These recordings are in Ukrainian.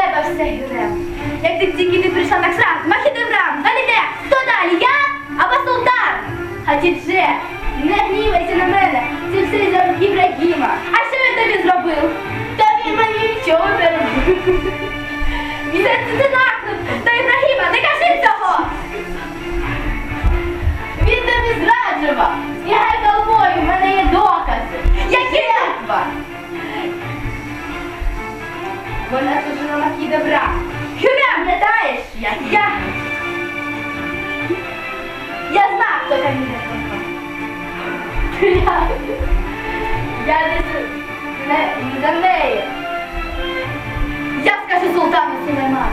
тебе все, Юрем. Як ти тільки ти прийшла так сразу, махідеврам, галіде, хто далі, я або султан? Хатідже, не гнівайся на мене, це все за Ібрагіма. А що він тобі зробив? Він мені нічого не робив. Це, це, наклеп до Ібрагіма, не кажи цього! Він тобі зраджував. Я головою, в мене є докази. Які? Вона служила на добра. Хюря, пам'ятаєш, як я? Я знав, хто там мене Я, я з- не за нею. Я скажу султану Сулейману.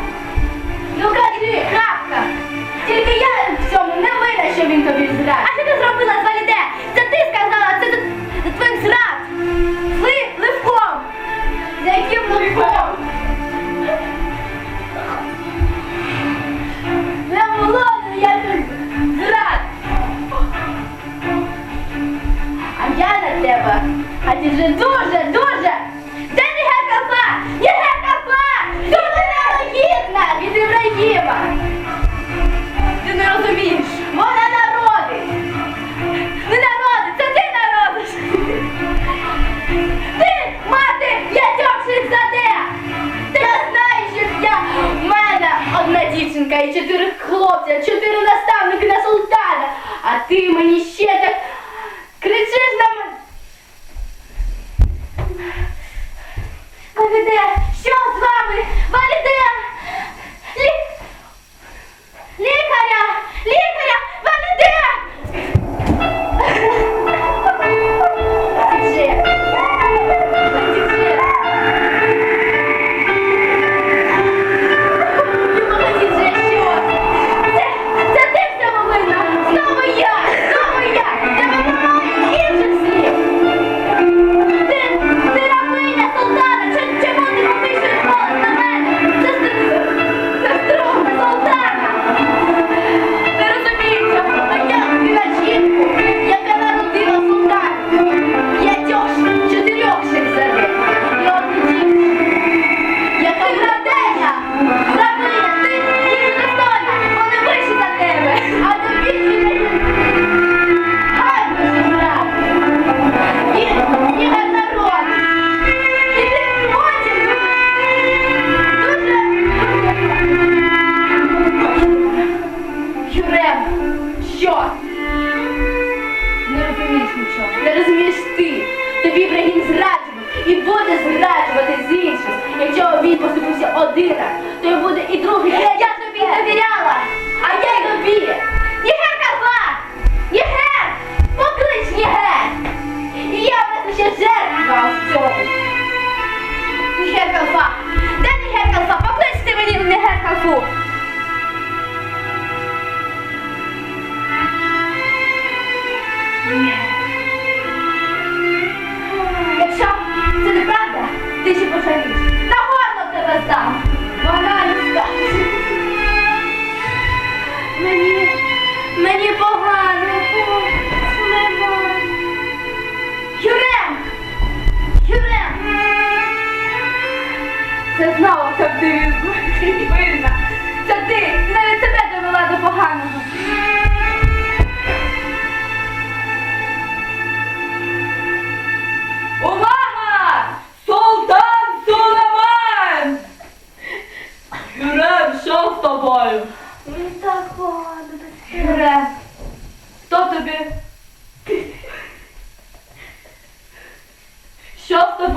Ну кажи, крапка. Тільки я в цьому не винна, що він тобі зрад. Я. А ти вже дуже, дуже. Де не гекафа? Не гекафа! Ти не гідна від Ібрагіма. Ти не розумієш. Вона народить. Не народить, це ти народиш. Ти, мати, я тьокших заде. Ти не знаєш, як я. В мене одна дівчинка і чотири хлопця, чотири наставники на султана. А ти мені ще так поступився один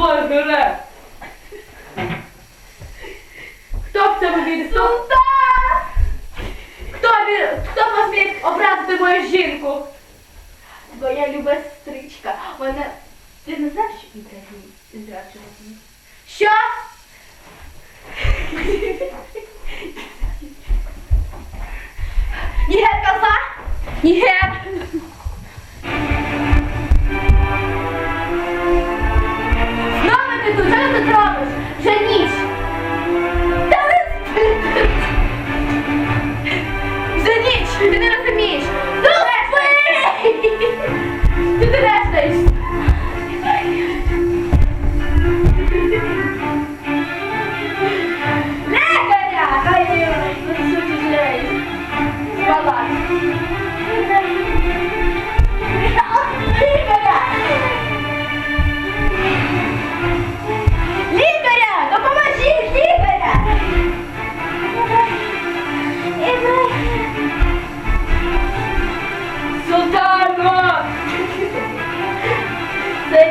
Тобою, Юрем? Хто в цьому вірить? Султан! Хто, вір- хто посмів образити мою жінку? Твоя люба сестричка. Вона. Ти не знаєш, що Ібрагім зраджував її? Що? Нігер каза? Нігер!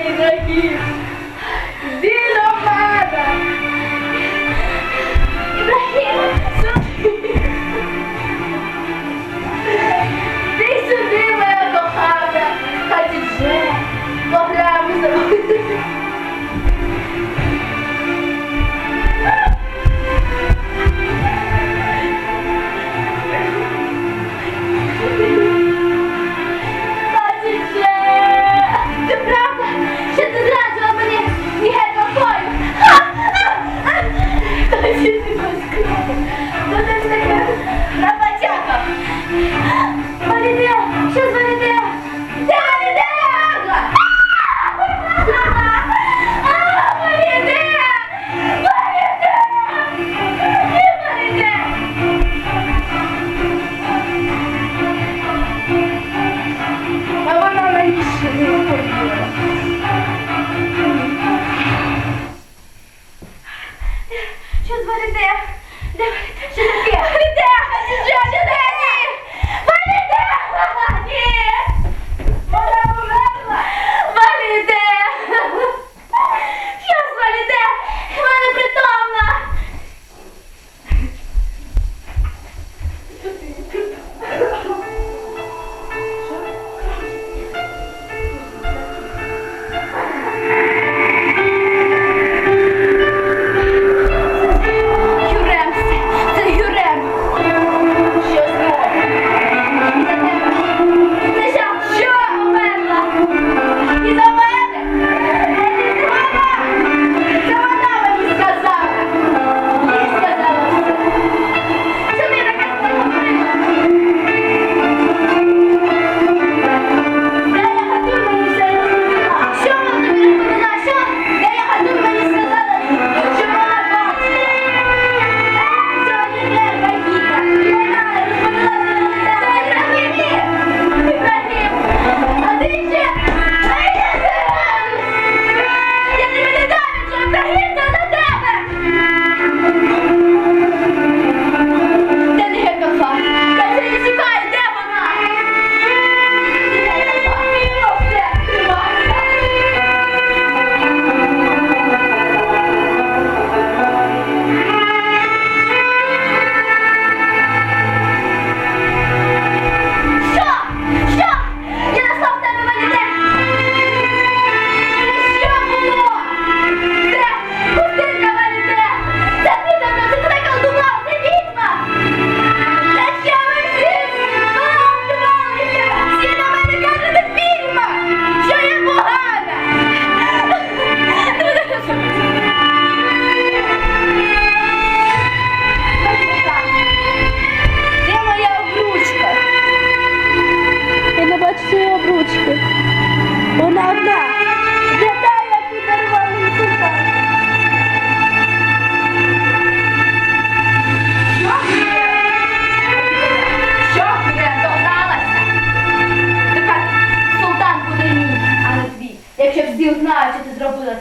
Vem daqui!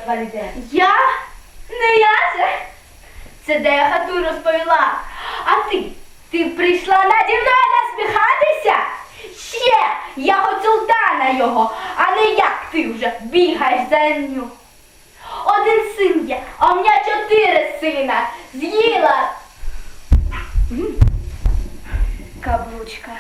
Вальде. Я? Не я це? Це де я хату розповіла. А ти? Ти прийшла наді мною насміхатися? Ще я хоч султана його, а не як ти вже бігаєш за ню. Один син є, а в мене чотири сина. З'їла. Каблучка.